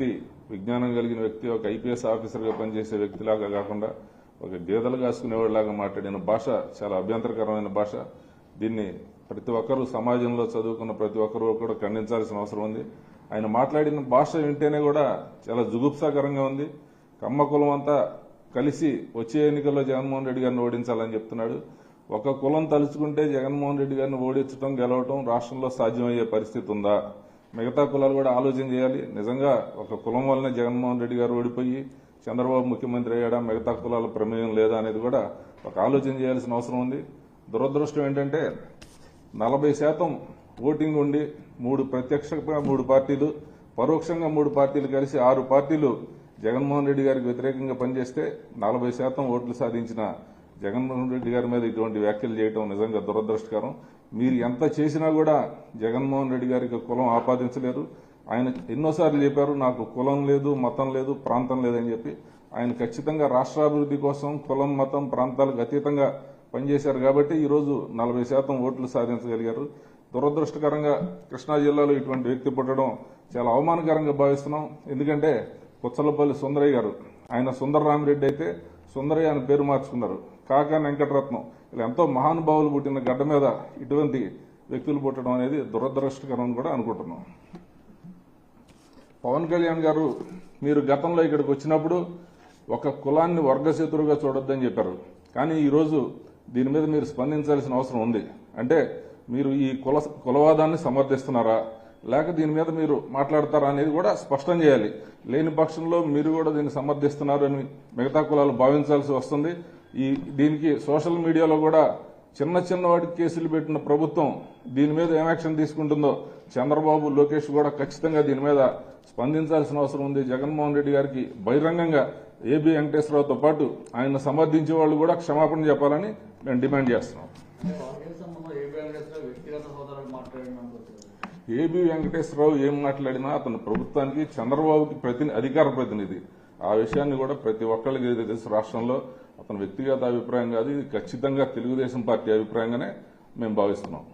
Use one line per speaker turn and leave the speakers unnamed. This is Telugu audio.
వ్యక్తి విజ్ఞానం కలిగిన వ్యక్తి ఒక ఐపీఎస్ ఆఫీసర్గా పనిచేసే వ్యక్తిలాగా కాకుండా ఒక గేదలు కాసుకునేవాడిలాగా మాట్లాడిన భాష చాలా అభ్యంతరకరమైన భాష. దీన్ని ప్రతి ఒక్కరూ సమాజంలో చదువుకున్న ప్రతి ఒక్కరూ కూడా ఖండించాల్సిన అవసరం ఉంది. ఆయన మాట్లాడిన భాష వింటేనే కూడా చాలా జుగుప్సాకరంగా ఉంది. కమ్మ కులం అంతా కలిసి వచ్చే ఎన్నికల్లో జగన్మోహన్ రెడ్డి గారిని ఓడించాలని చెప్తున్నాడు. ఒక కులం తలుచుకుంటే జగన్మోహన్ రెడ్డి గారిని ఓడించడం గెలవటం రాష్ట్రంలో సాధ్యమయ్యే పరిస్థితి ఉందా? మిగతా కులాలు కూడా ఆలోచన చేయాలి. నిజంగా ఒక కులం వల్లనే జగన్మోహన్ రెడ్డి గారు ఓడిపోయి చంద్రబాబు ముఖ్యమంత్రి అయ్యాడా మిగతా కులాల ప్రమేయం లేదా అనేది కూడా ఒక ఆలోచన చేయాల్సిన అవసరం ఉంది. దురదృష్టం ఏంటంటే నలభై శాతం ఓటింగ్ ఉండి మూడు ప్రత్యక్షంగా మూడు పార్టీలు పరోక్షంగా మూడు పార్టీలు కలిసి ఆరు పార్టీలు జగన్మోహన్ రెడ్డి గారికి వ్యతిరేకంగా పనిచేస్తే నలభై శాతం ఓట్లు సాధించిన జగన్మోహన్ రెడ్డి గారి మీద ఇటువంటి వ్యాఖ్యలు చేయడం నిజంగా దురదృష్టకరం. మీరు ఎంత చేసినా కూడా జగన్మోహన్ రెడ్డి గారికి కులం ఆపాదించలేరు. ఆయన ఎన్నోసార్లు చెప్పారు నాకు కులం లేదు మతం లేదు ప్రాంతం లేదని చెప్పి. ఆయన ఖచ్చితంగా రాష్ట్రాభివృద్ధి కోసం కులం మతం ప్రాంతాలకు అతీతంగా పనిచేశారు కాబట్టి ఈరోజు నలభై శాతం ఓట్లు సాధించగలిగారు. దురదృష్టకరంగా కృష్ణా జిల్లాలో ఇటువంటి వ్యక్తి పుట్టడం చాలా అవమానకరంగా భావిస్తున్నాం. ఎందుకంటే కుచ్చలపల్లి సుందరయ్య గారు ఆయన సుందరరామిరెడ్డి అయితే సుందరయ్య అని పేరు మార్చుకున్నారు. కాకా వెంకటరత్నం. ఇలా ఎంతో మహానుభావులు పుట్టిన గడ్డ మీద ఇటువంటి వ్యక్తులు పుట్టడం అనేది దురదృష్టకరం అని కూడా అనుకుంటున్నాం. పవన్ కళ్యాణ్ గారు మీరు గతంలో ఇక్కడికి వచ్చినప్పుడు ఒక కులాన్ని వర్గశత్రువుగా చూడొద్దని చెప్పారు. కానీ ఈరోజు దీని మీద మీరు స్పందించాల్సిన అవసరం ఉంది. అంటే మీరు ఈ కుల కులవాదాన్ని సమర్థిస్తున్నారా? లేక దీని మీద మీరు మాట్లాడతారా అనేది కూడా స్పష్టం చేయాలి. లేని పక్షంలో మీరు కూడా దీన్ని సమర్థిస్తున్నారు అని మిగతా కులాలు భావించాల్సి వస్తుంది. ఈ దీనికి సోషల్ మీడియాలో కూడా చిన్న చిన్న వాటికి కేసులు పెట్టిన ప్రభుత్వం దీని మీద ఏం యాక్షన్ తీసుకుంటుందో చంద్రబాబు లోకేష్ కూడా ఖచ్చితంగా దీని మీద స్పందించాల్సిన అవసరం ఉంది. జగన్మోహన్ రెడ్డి గారికి బహిరంగంగా ఏబి వెంకటేశ్వరరావుతో పాటు ఆయన సమర్థించే వాళ్ళు కూడా క్షమాపణ చెప్పాలని మేము డిమాండ్ చేస్తున్నాం. ఏబి వెంకటేశ్వరరావు ఏం మాట్లాడినా అతను ప్రభుత్వానికి చంద్రబాబుకి ప్రతి అధికార ప్రతినిధి. ఆ విషయాన్ని కూడా ప్రతి ఒక్కరికి తెలుసు. రాష్ట్రంలో అతని వ్యక్తిగత అభిప్రాయం కాదు ఇది ఖచ్చితంగా తెలుగుదేశం పార్టీ అభిప్రాయంగానే మేము భావిస్తున్నాం.